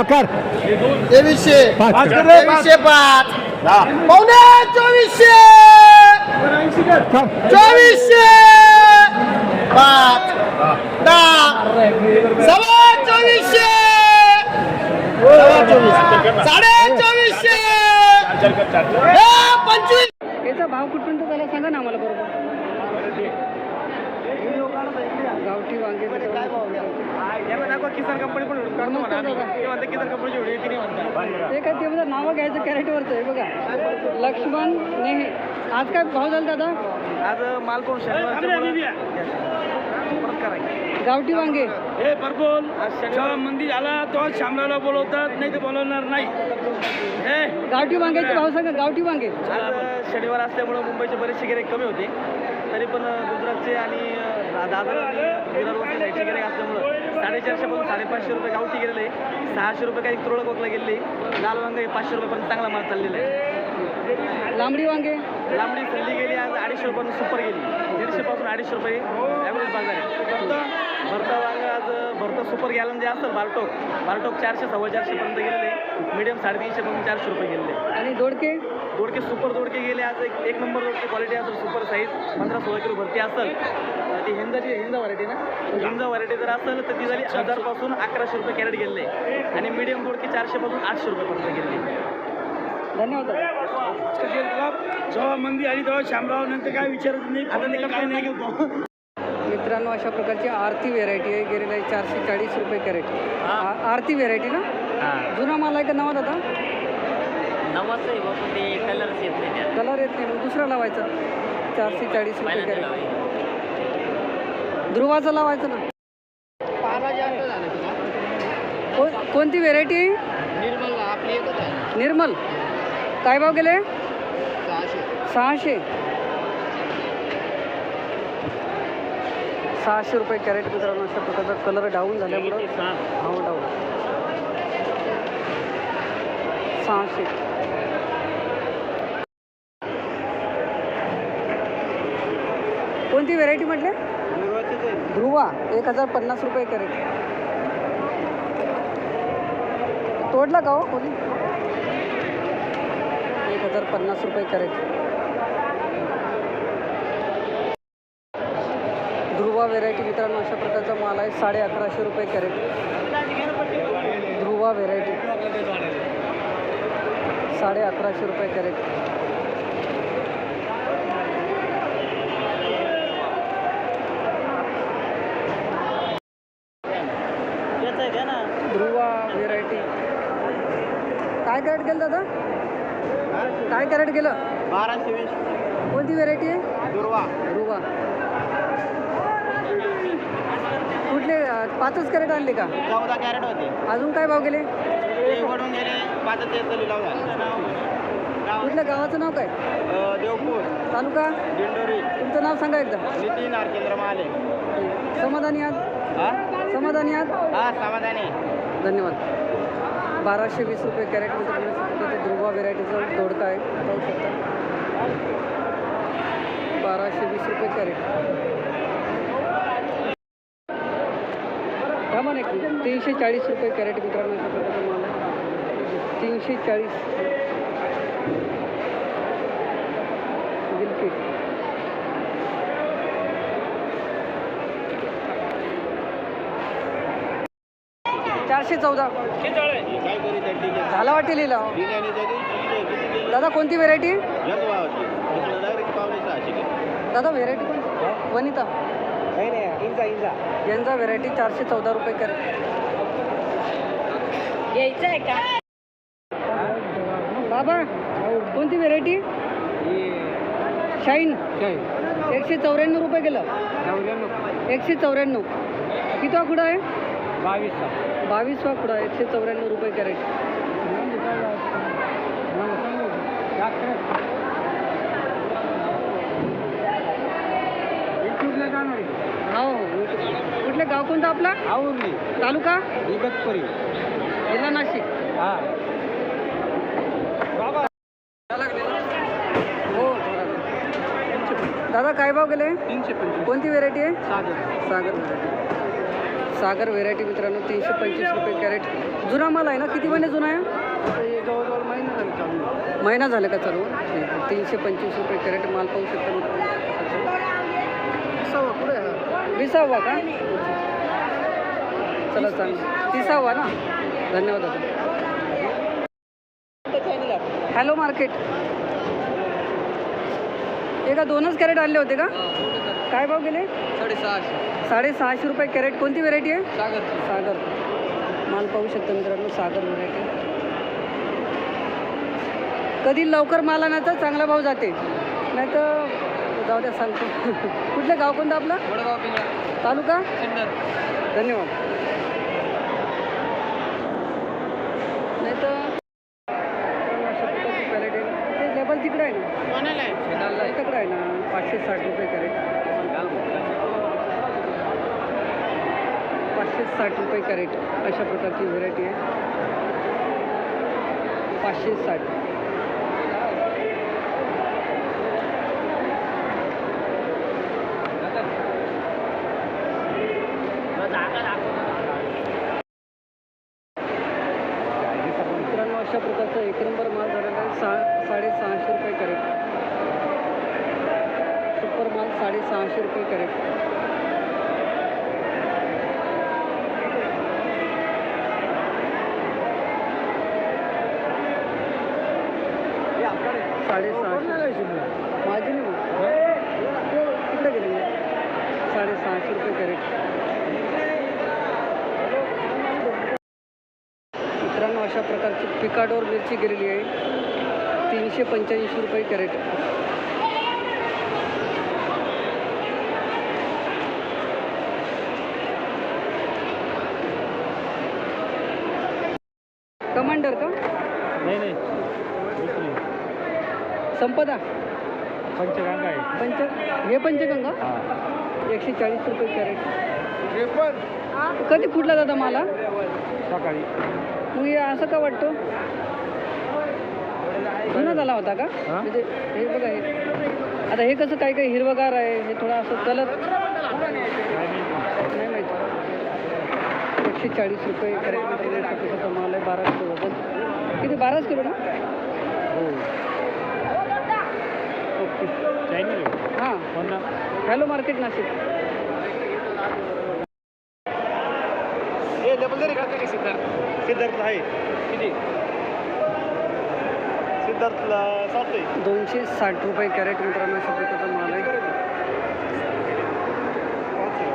आकार. तेवीसशे पाच. तेवीसशे पाच. पावणे चोवीसशे. चोवीसशे. पाच. दहा. सव्वा चोवीसशे. सव्वा चोवीस साडे चोवीसशे. हे पंचवीस. याचा भाव कुठपर्यंत झाला सांगा ना आम्हाला बरोबर. गावठी वांगे किसान कंपनी पण नमस्कार दादा. किसान कंपनीची व्हिडिओ किती म्हणतात ते काय ते बघा नावं घ्यायचं कॅरेटवरचं आहे बघा. लक्ष्मण नेहे. आज काय भाव झाला दादा? आज माल पण परत करायचं गावठी वांगे. हे परबोल जेव्हा मंदी झाला तेव्हा शामरावला बोलवतात नाही तर बोलवणार नाही. हे. गावठी वांग्याचे भाव सांगा गावठी वांगे. आज शनिवार असल्यामुळं मुंबईचे बरेचसे गिराईक कमी होते. तरी पण गुजरातचे आणि अ, दादर आणि विरारवरचे साईडचे गिराईक असल्यामुळं साडेचारशेपासून साडेपाचशे रुपये गावठी गेलेले. सहाशे रुपये काही तुरळक वकला गेले लाल वांगे हे पाचशे रुपयेपर्यंत चांगला माल चाललेला आहे. लांबडी वांगे. लांबडी थल्ली गेली आज अडीचशे रुपयापासून सुपर गेली. दीडशेपासून अडीचशे रुपये ॲव्हरेज बाजार आहे भरता भरता वांग आज भरता सुपर गॅलन जे असेल बारटोक बारटोक चारशे सव्वा चारशेपर्यंत गेलेले. मीडियम साडेतीनशेपासून चारशे रुपये गेलेले. आणि दोडके? दोडके सुपर दोडके गेले. आज एक एक नंबर दोडके क्वालिटी असेल सुपर साईज पंधरा सोळा किलो भरती असेल. ती हिंजाची हिंजा व्हरायटी ना? हिंजा व्हरायटी जर असेल तर ती झाली हजारपासून अकराशे रुपये कॅरेट गेले आणि मीडियम दोडके चारशेपासून आठशे रुपयेपर्यंत गेले धन्यवाद. दादा जेव्हा मंदी आली तेव्हा शामराव नंतर काय विचारत नाही आता ते काय नाही घेतो मित्रांनो अशा प्रकारची आरती व्हेरायटी आहे. गेलेला आहे चारशे चाळीस रुपये कॅरेट आरती व्हेरायटी ना? जुना माल आहे का नवा दादा? नवाच आहे बाबा ते कलरच येत नाही कलर येत नाही मग दुसरा लावायचा. चारशे चाळीस रुपये कॅरेट लावायचं. ध्रुवाचा लावायचा ना? कोणती व्हेरायटी आहे? निर्मल आपली एकच आहे. निर्मल. काय भाव गेले सहाशे. सहाशे. रुपये कॅरेट मित्रांनो अशा प्रकारचा कलर डाऊन झाल्यामुळं भाव डाऊन. सहाशे. कोणती व्हेरायटी म्हटले? ध्रुवा. एक हजार पन्नास रुपये कॅरेट. तोडला का हो कोणी? एक हजार पन्नास रुपये कॅरेट ध्रुवा व्हेरायटी मित्रांनो अशा प्रकारचा माल आहे. साडे अकराशे रुपये कॅरेट ध्रुवा व्हेरायटी साडे अकराशे रुपये कॅरेट ध्रुवा व्हेरायटी काय कॅरेट गेलं दादा? काय कॅरेट गेलं? बाराशे वीस. कोणती व्हेरायटी आहे? दुर्वा. ध्रुवा कुठले अं, पाचच कॅरेट आणले का? चौदा कॅरेट होते. अजून काय भाव गेले? ते वडून गेले पाच ते लिलाव कुठल्या गावाचं नाव काय? देवपूर. तालुका? दिंडोरी. तुमचं नाव सांगा एकदा. नितीन आरकेंद्र माले समाधानी आहात? हा? समाधानी आहात? हा समाधानी. धन्यवाद. बाराशे वीस रुपये कॅरेट मित्रांनो अशा ते ध्रुवा व्हेरायटीचं दोडका आहे. पाहू शकता. बाराशे वीस रुपये कॅरेट. थांबा ना की तीनशे चाळीस रुपये कॅरेट मित्रांनो अशा तीनशे चाळीस. एकशे चौदा झाला वाटेल लिहिला दादा कोणती व्हेरायटी दादा व्हेरायटी कोणती? वनिता. यांचा व्हेरायटी चारशे चौदा रुपये कर. घ्यायचं आहे का बाबा कोणती व्हेरायटी शाईन. एकशे चौऱ्याण्णव रुपये गेलं एकशे चौऱ्याण्णव. किती कुठं आहे? बावीस बावीसवा खुडा एकशे चौऱ्याण्णव रुपये कॅरेट हो हो कुठलं गाव कोणतं आपला आवरली तालुका इगतपुरी जिल्हा नाशिक हा दादा काय भाव गेले तीनशे पंचवीस कोणती व्हेरायटी आहे सागर सागर व्हेरायटी सागर व्हेरायटी मित्रांनो तीनशे पंचवीस रुपये कॅरेट. जुना माल आहे ना? किती महिने जुना आहे? जवळजवळ महिना झाला महिना झाला का चालू तीनशे पंचवीस रुपये कॅरेट माल पाहू शकता विसावा का? चला चांग तिसावा ना? धन्यवाद दादा. हॅलो मार्केट एका दोनच कॅरेट आणले होते का? काय भाव गेले? साडेसहाशे. साडेसहाशे रुपये कॅरेट. कोणती व्हेरायटी आहे? सागर. सागर. माल पाहू शकता मित्रांनो सागर व्हरायटी कधी लवकर माल आणायचा चांगला भाव जाते. नाही तर जाऊ द्या सांगतो कुठलं गाव कोणतं आपलं? तालुका? धन्यवाद नाही तर अशा प्रकारची क्वालिटी आहे. ते लेबल तिकडे आहे ना तिकडे आहे ना पाचशे साठ रुपये कॅरेट पाचशे साठ रुपये कॅरेट अशा प्रकारची व्हरायटी आहे. पाचशे साठ मित्रांनो अशा प्रकारचा एक नंबर माल झालेला आहे सहा साडेसहाशे रुपये कॅरेट सुपर माल साडेसहाशे रुपये कॅरेट साडेसहाशे माझी नाही कुठे गेले साडेसहाशे रुपये कॅरेट मित्रांनो अशा प्रकारची पिकाडोर मिरची गेलेली आहे. तीनशे पंच्याऐंशी रुपये कॅरेट. कमांडर का? नाही नाही. संपदा. पंचगंगा आहे. पंच हे पंचगंगा? हा. एकशे चाळीस रुपये कॅरेट. हे कधी फुटला दादा मला सकाळी. हे असं का वाटतो? जुना झाला होता का? हा? म्हणजे हे बघा हे आता हे कसं काही काही हिरवगार आहे हे थोडं असं कलर नाही माहिती. एकशे चाळीस रुपये माल आहे बारा किलो वजन किती? बाराच किलो ना? हो. ओके. चायनीज हां. पण ना? Hello market Nashik. हे डबल जरी सिद्धार्थ? सिद्धार्थ आहे. किती? सिद्धार्थला सात आहे दोनशे साठ रुपये कॅरेट मित्रांनो अशा प्रकारचा माल आहे.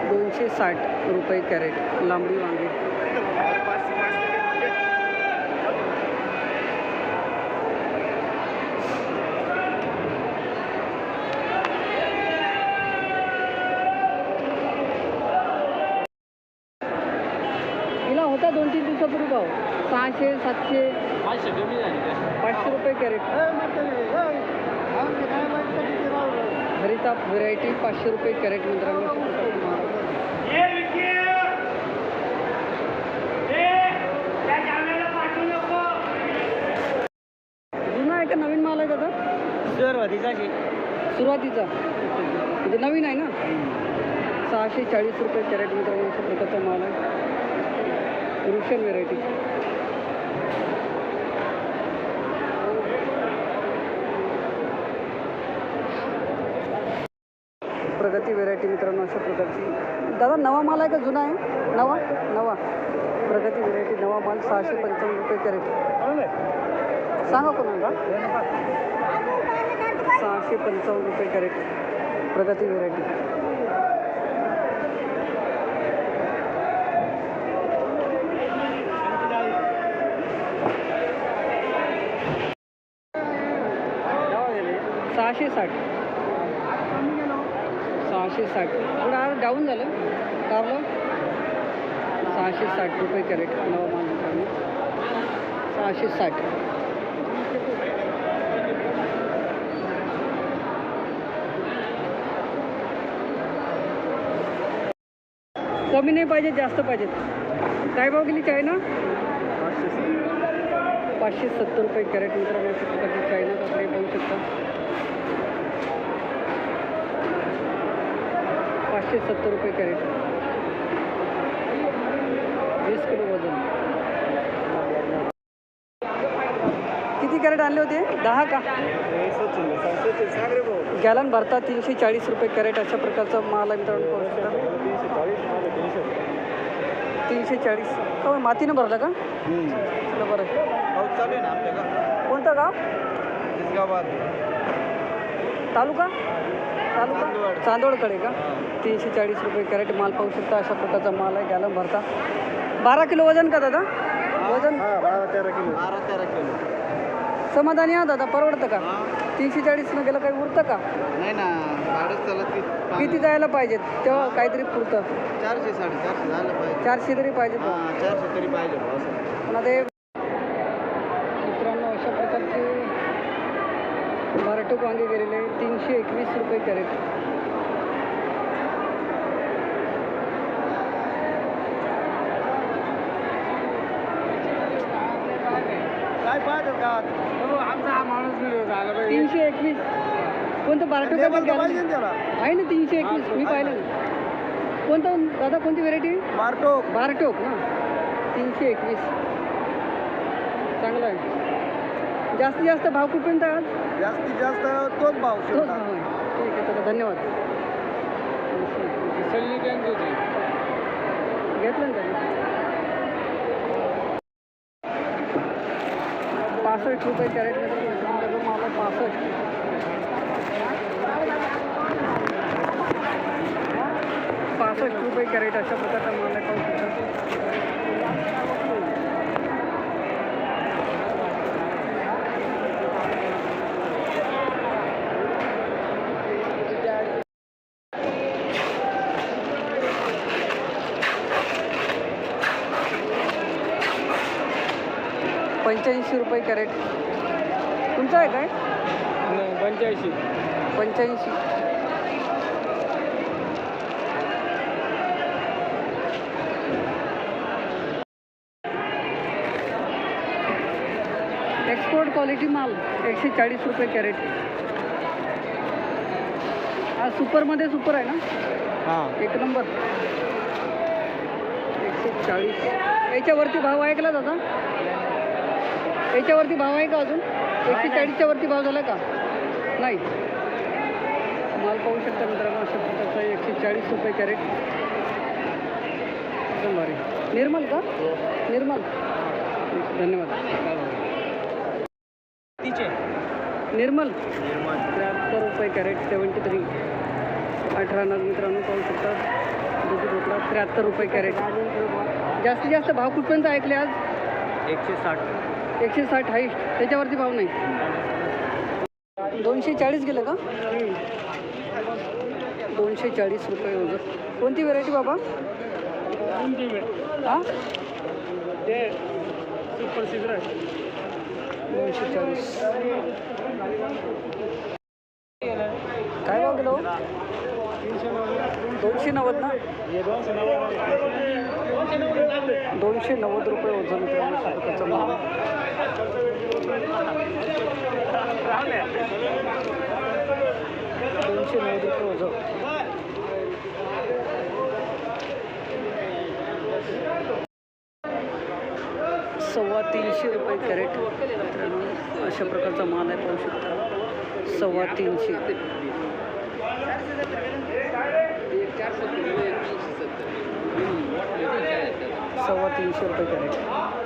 दोनशे साठ रुपये कॅरेट लांबडी वांगे हिला होता दोन तीन दिवसापूर्वी भाव सहाशे सातशे पाचशे कमी झाली काय पाचशे रुपये कॅरेट. हरिताप व्हरायटी पाचशे रुपये कॅरेट मित्रांनो. नवीन माल आहे दादा सुरुवातीचा सुरुवातीचा. म्हणजे नवीन आहे ना? सहाशे चाळीस रुपये कॅरेट मित्रांनो अशा प्रकारचा माल आहे. रुशन व्हेरायटी प्रगती व्हेरायटी मित्रांनो अशा प्रकारची. दादा नवा माल आहे का जुना आहे? नवा? नवा. प्रगती व्हेरायटी नवा माल सहाशे पंचावन्न रुपये कॅरेट सांगा कोणाला? सहाशे पंचावन्न रुपये कॅरेट प्रगती व्हेरायटी सहाशे साठ. साठ. थोडं आज डाऊन झालं. कारलं सहाशे साठ रुपये कॅरेट नवा माल सहाशे साठ. कमी नाही पाहिजे जास्त पाहिजेत काय भाव गेली चायना? पाचशे सत्तर. रुपये कॅरेट मित्रांनो प्रकारची चायना? आपले पाहू शकता. पाचशे सत्तर रुपये कॅरेट वीस किलो वजन. किती कॅरेट आणले होते? दहा का? गॅलन भरता तीनशे चाळीस रुपये कॅरेट अशा प्रकारचा माल मित्रांनो. तीनशे चाळीस. हो मातीनं भरलं का? बरं. कोणतं गाव? तालुका? तालुका. चांदोडकडे का? तीनशे चाळीस रुपये कॅरेट माल पाहू शकता. अशा प्रकारचा माल आहे. गॅलन भरता. बारा किलो वजन का दादा? वजन? बारा तेरा किलो. समाधानी हा दादा? परवडतं का? तीनशे चाळीसनं गेलं काही उरतं का? नाही ना भाडंच चालत की किती जायला पाहिजेत? तेव्हा काहीतरी पुरतं. चारशे साडेचारशे झालं पाहिजे. चारशे तरी पाहिजे. हां चारशे तरी पाहिजे भाऊ ते मित्रांनो अशा प्रकारचे मराठोक वांगे गेलेले तीनशे एकवीस रुपये कॅरेट. काय पाहिजे का? आमचा हा माणूस तीनशे एकवीस. कोणतं बाराटोक आहे ना त्याला. आहे ना तीनशे एकवीस मी पाहिलं. ना कोणतं दादा कोणती व्हेरायटी मारतो बाराटोक ना. तीनशे एकवीस. चांगलं आहे. जास्तीत जास्त भाव कुठपर्यंत आहे आज? जास्तीत जास्त तोच भाव तोच भाव आहे. ठीक आहे चला धन्यवाद. घेतलं ना त्यांनी? पासष्ट रुपये कॅरेटमध्ये मला पासष्ट. पासष्ट रुपये कॅरेट अशा प्रकारचा माल आहे पाहू शकता पंच्याऐंशी रुपये कॅरेट. तुमचं आहे काय? पंच्याऐंशी. पंच्याऐंशी. एक्सपोर्ट क्वालिटी माल एकशे चाळीस रुपये कॅरेट. हा सुपरमध्ये सुपर आहे ना? हां. एक नंबर. एकशे चाळीस. याच्यावरती भाव का दादा? याच्यावरती भाव आहे का अजून? एकशे चाळीसच्या वरती भाव झाला का? नाही. माल पाहू शकता मित्रांनो अशा प्रकारचा आहे, एकशे चाळीस रुपये कॅरेट. एकदम भारी. निर्मल का? निर्मल. धन्यवाद. तिचे. निर्मल. त्र्याहत्तर रुपये कॅरेट सेवन्टी थ्री अठरा नग मित्रांनो पाहू शकता. दुधी भोपळा त्र्याहत्तर रुपये कॅरेट. जास्तीत जास्त भाव कुठपर्यंत ऐकले आज? एकशे साठ. एकशे साठ हाईस्ट त्याच्यावरती भाव नाही. दोनशे चाळीस गेलं का? दोनशे चाळीस रुपये वजन कोणती व्हेरायटी बाबा? हां? ते सुपर सिगरेट दोनशे चाळीस. काय भाव गेलो दोनशे नव्वद ना? हे दोनशे नव्वद रुपये वजन प्रकारचा माल. दोनशे नऊ रुपये वजन. सव्वा तीनशे रुपये कॅरेट. अशा प्रकारचा माल आहे पाहू शकता. सव्वा तीनशे. सव्वा तीनशे रुपये कॅरेट.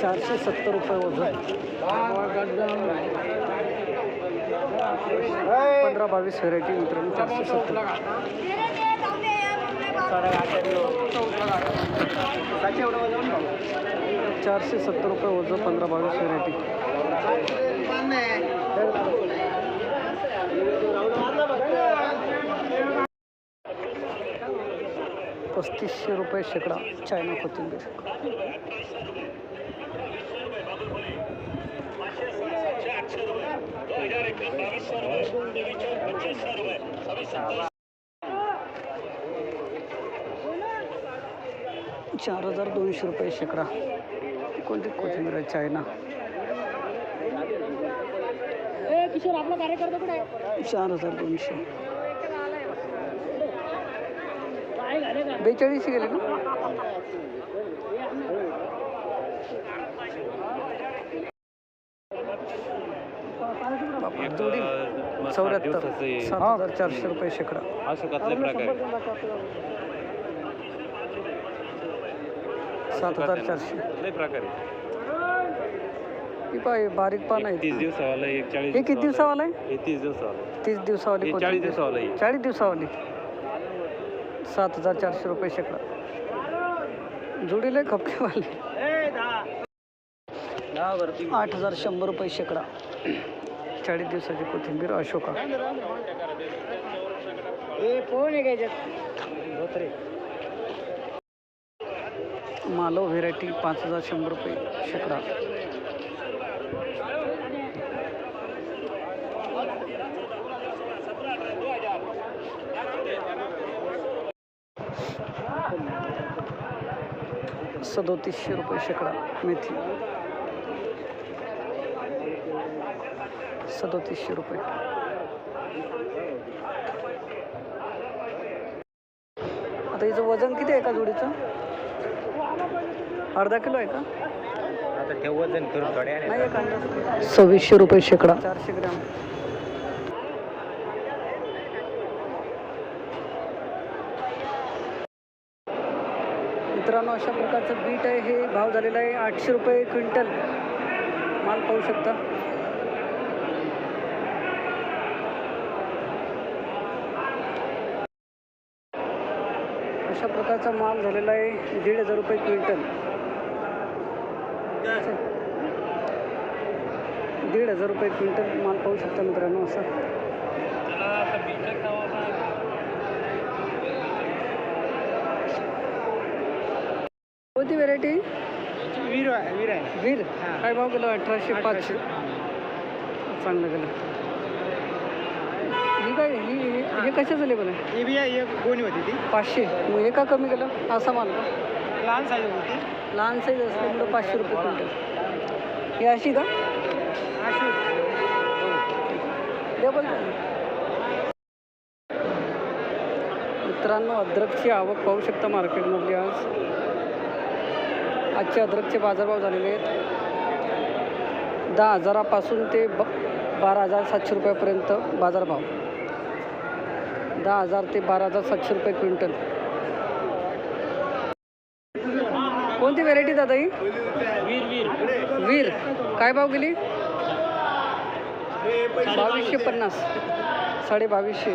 चारशे सत्तर रुपये वजन. पंधरा बावीस व्हेरायटी मित्रांनो चारशे सत्तर. चारशे सत्तर रुपये वजन पंधरा बावीस व्हेरायटी पस्तीसशे रुपये शेकडा चायना कोथिंबीर. चार हजार दोनशे रुपये शेकडा. कोणती कोथिंबीर आहे चायना? किशोर आपला कार्यकर्ता कुठे आहे? चार हजार दोनशे. बेचाळीसशे गेले ना। चौऱ्याहत्तर सात हज़ार चारशे रुपये शेकडा। प्रकार सात हज़ार चारशे प्रकार आहे बारीक पान आहे तीस दिवसावाला एक चाळीस हे। किती दिवसावाला आहे तीस दिवसावाला तीस दिवसावाली हे? चाळीस दिवसावाला. चाळीस दिवसावाली सात हजार चारशे रुपये शेकडा. जोडीला खपकेवाली आठ हजार शंभर रुपये शेकडा. चाळीस दिवसाची कोथिंबीर अशोका. मालो व्हेरायटी पाच हजार शंभर रुपये शेकडा. सदोतीसशे रुपये शेकडा मेथी. सदोतीसशे रुपये. आता हिचं वजन किती आहे का जोडीचं? अर्धा किलो आहे का? नाही एक अंदाज. सव्वीसशे रुपये शेकडा. चारशे ग्रॅम मित्रांनो अशा प्रकारचं बीट आहे. हे भाव झालेला आहे आठशे रुपये क्विंटल. माल पाहू शकता. अशा प्रकारचा माल झालेला आहे दीड हजार रुपये क्विंटल. दीड हजार रुपये क्विंटल माल पाहू शकता मित्रांनो असं. कोणती व्हेरायटी वीर आहे वीर आहे. वीर? काय भाव गेला? अठराशे पाच चांगलं गेलं. ही काय ही ही- हे कशाचं लेबल आहे? ही बी आहे एक गोणी होती ती. पाचशे. मग हे का कमी केलं? असा माल. का लहान साईज होती लहान साईज असल्यामुळं पाचशे रुपये क्विंटल. ही अशी का? अशी. लेबल मित्रांनो अद्रकची आवक पाहू शकता मार्केटमधली आज. आजचे अद्रकचे बाजारभाव झालेले आहेत. दहा हजारापासून ते ब बारा हजार सातशे रुपयापर्यंत बाजारभाव. दहा हजार ते बारा हजार सातशे रुपये क्विंटल. कोणती व्हेरायटी दादा ही? वीर. काय भाव गेली? बावीसशे पन्नास. साडे बावीसशे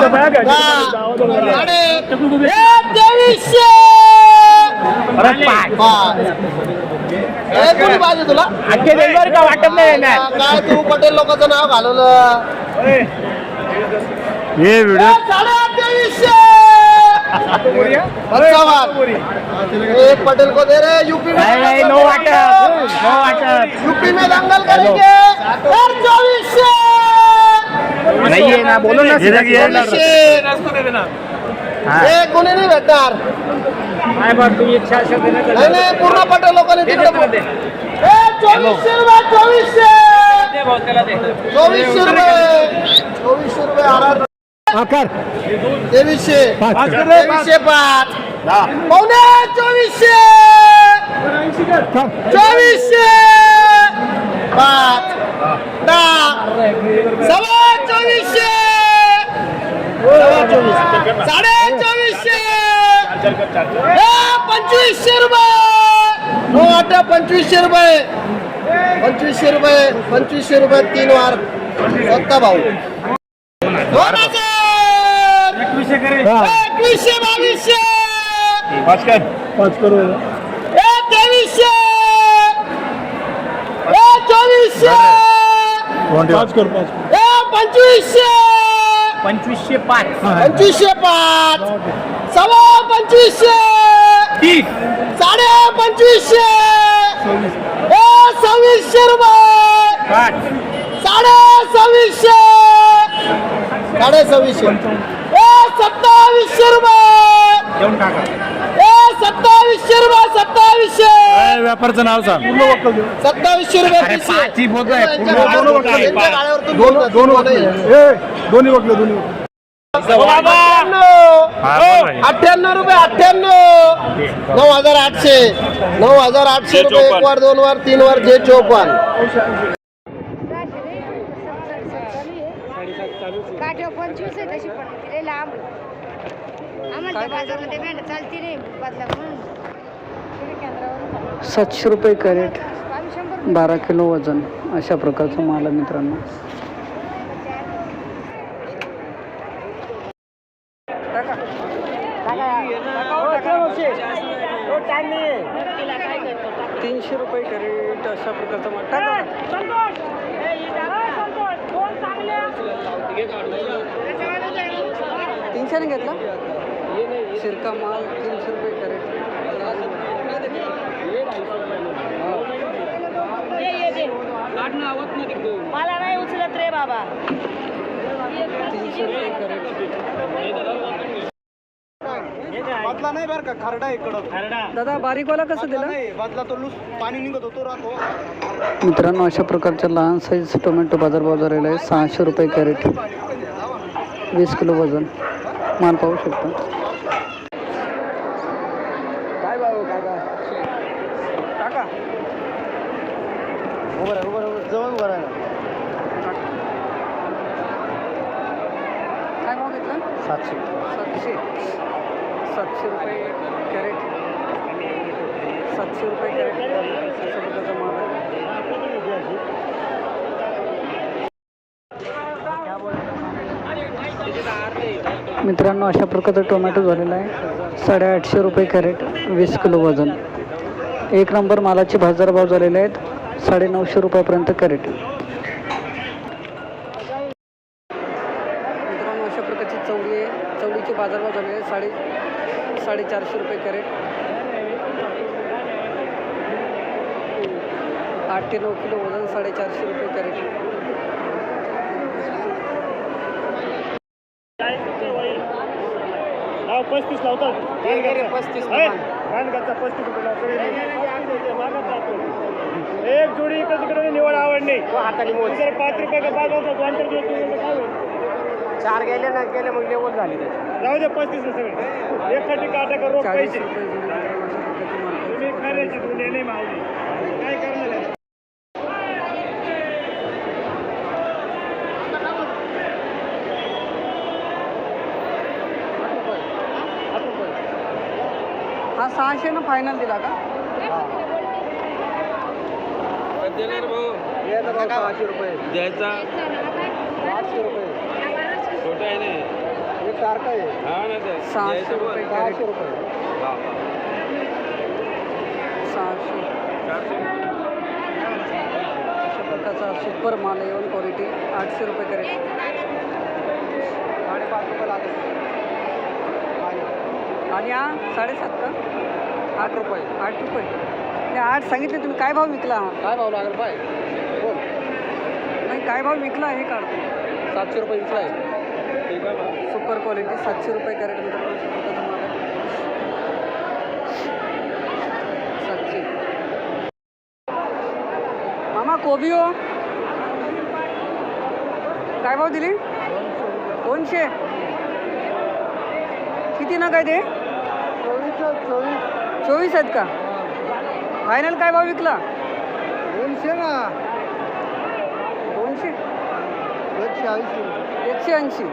वाटत नाही काय तू पटेल लोकांचं नाव घालवलं. हे व्हिडिओ एक पटेल को दे रहे यूपी में नो वाटत नो वाटत. यूपी में दंगल करेंगे. और चौबीसशे नाही आहे ना बोलो ना हे कोणी नाही भेटणार काय बघ तुम्ही इच्छा असेल तर नाही नाही पूर्ण पटेल लोकांनी तिकडे ए, चोवीसशे रुपये चोवीसशे चोवीसशे रुपये चोवीसशे रुपये आर तेवीसशे तेवीसशे पाच पावणे चोवीसशे चोवीसशे पाच चोवीस साडे चोवीसशे पंचवीसशे रुपये हो आता पंचवीसशे रुपये पंचवीसशे रुपये पंचवीसशे रुपये तीन वार। स्वतः भाऊ दोन हज़ार एकवीसशे बावीसशे ए तेवीसशे ए चोवीसशे ए पंचवीसशे पंचवीसशे पाच. पंचवीसशे पाच. सव्वा पंचवीसशे. तीस. साडे पंचवीसशे. ए सव्वीसशे रुपये. पाच साडे सव्वीसशे. साडे सव्वीसशे. ए सत्तावीसशे रुपये. देऊन टाका. ए सत्तावीसशे रुपये सत्तावीसशे. व्यापारचं नाव सांग. सत्तावीसशे रुपये ही बोलतोय, पूर्ण बोलतोय. दोन्ही वकले दोन्ही अठ्ठ्याण्णव अठ्ठ्याण्णव रुपये अठ्ठ्याण्णव. नऊ हजार आठशे. नऊ हजार आठशे रुपये एक वर दोन वर तीन वर जे चौपन्न काठ्या पंचवीस आहे तशी पण तिला लांब आम्हाला बाजारामध्ये भेंड चालती नाही बदला म्हणून. तिथे केंद्रावरून सातशे रुपये कॅरेट बारा किलो वजन अशा प्रकारचा माल आहे मित्रांनो. तीनशे रुपये कॅरेट अशा प्रकारचा माल. टाका. तीनशेने घेतला? शिरका माल तीनशे रुपये कॅरेट। मला नाही उचलत रे बाबा. तीनशे रुपये कॅरेट। बदला नाही बरं का खरडा इकडं. दादा बारीकवाला कसं दिला? बदला तो लूस पाणी निघत होतो राहतो. मित्रांनो अशा प्रकारच्या लहान साईज टोमॅटो बाजारभाव झालेला आहे सहाशे रुपये कॅरेट. वीस किलो वजन. माल पाहू शकता काय बाबू काय काय टाका उभं राहा उभं राहा. जवळ उभं राहा. काय भाव घेतला? सातशे. सातशे. सातशे रुपये कॅरेट. सातशे रुपये कॅरेट. अशा प्रकारचा माल आहे. मित्रांनो अशा प्रकारचा टोमॅटो झालेला आहे. साडेआठशे रुपये कॅरेट वीस किलो वजन. एक नंबर मालाचे बाजारभाव झालेले आहेत. साडेनऊशे रुपयापर्यंत कॅरेट. मित्रांनो अशा प्रकारची चवळी आहे. चवळीचे बाजारभाव झालेले आहेत. साडे साडेचारशे रुपये कॅरेट. आठ ते नऊ किलो वजन साडेचारशे रुपये कॅरेट. पस्तीस लावतात. पस्तीस पस्तीस रुपये एक जोडी इकडे तिकडे निवड मोज. जर पाच रुपये का पाच दोन चार दिवस गेले ना गेले मग निवड झाली जाऊ दे पस्तीस सगळे. एक खटी काटा का रोख चाळीस पैसे? तुम्ही नाही मावली. काय करणार? आहे? हा सहाशे ना फायनल दिला का? सहाशे रुपये द्यायचा. पाचशे रुपये छोटा आहे नाही एक सारखं आहे हा ना ते. सहाशे रुपये सहाशे रुपये सहाशे. अशा प्रकारचा सुपर माल आहे वन क्वालिटी आठशे रुपये कॅरेट साडेपाच रुपये लागत आणि हा साडेसात का? आठ रुपये. आठ रुपये. नाही आठ सांगितले तुम्ही काय भाव विकला हा? काय भाव लागेल पाय? बोल. नाही काय भाव विकला हे काढतो सातशे रुपये विकला आहे. सुपर क्वालिटी सातशे रुपये कॅरेट आहे सातशे. मामा कोबी हो. काय भाव दिली? दोनशे. किती ना काय ते? चोवीस आहेत का? फायनल काय भाव विकला? दोनशे ना. दोनशे? एकशे ऐंशी. एकशे ऐंशी.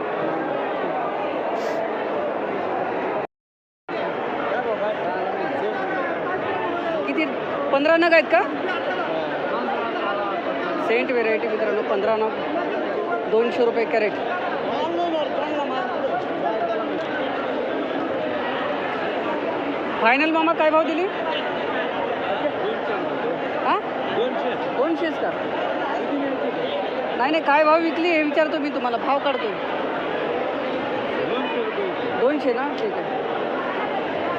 किती? पंधरा नग आहेत का? सेंट व्हेरायटी मित्रांनो पंधरा नग. दोनशे रुपये कॅरेट. फायनल मामा काय भाव दिली हा दोनशेच का नाही नाही काय भाव विकली हे विचारतो मी तुम्हाला भाव काढतोय दोनशे ना ठीक आहे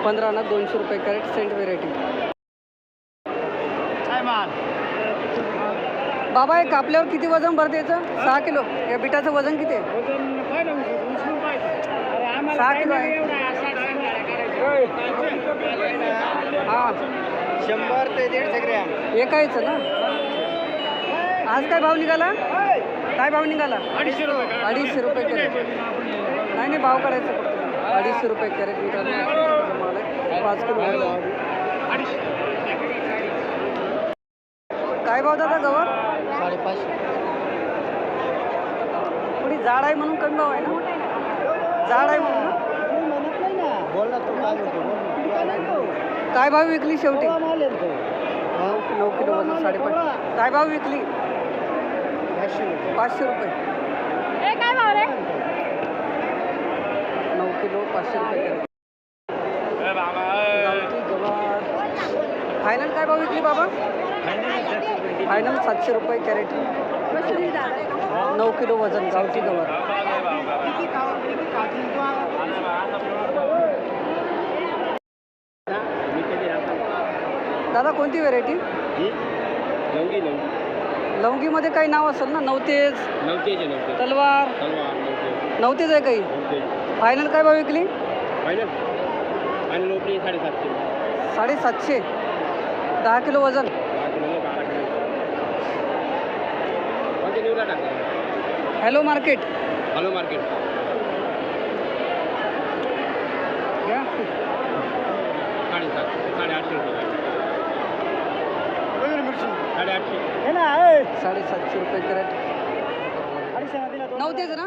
पंधरा ना दोनशे रुपये कॅरेट सेंट व्हेरायटी बाबा हे कापल्यावर किती वजन भरते याचं सहा किलो या बिटाचं वजन किती आहे सहा किलो आहे. हां शंभर ते दीडशे ग्रॅम. एकायचं ना? आज काय भाव निघाला? काय भाव निघाला? अडीचशे रुपये. अडीचशे रुपये कॅरेट. नाही नाही भाव करायचं फक्त. अडीचशे रुपये कॅरेट पाच किलो काय भाव दादा गवर साडेपाचशे. थोडी जाड आहे म्हणून कमी भाव आहे ना? जाड आहे म्हणून ना. बोल ना तू काय म्हणतो? काय भाव विकली शेवटी? नऊ नऊ किलो वजन साडेपाच. काय भाव विकली? पाचशे रुपये. काय भाव रे? नऊ किलो पाचशे रुपये फायनल काय भाव विकली बाबा? फायनल सातशे रुपये कॅरेट. नऊ किलो वजन गावठी गवार. दादा कोणती व्हेरायटी लवंगी लवंगीमध्ये काही नाव असेल ना? नवतेज नवतेज तलवार. तलवार नवतेज. आहे काही? फायनल काय भाव विकली? फायनल आणि लोकरी साडेसातशे. साडेसातशे. दहा किलो वजन. हॅलो मार्केट हॅलो मार्केट साडेसात साडेआठशे रुपये. साडेआठशे हे ना ए. साडेसातशे रुपये कॅरेट अडीचशे ना दिला दोन. नवतेज ना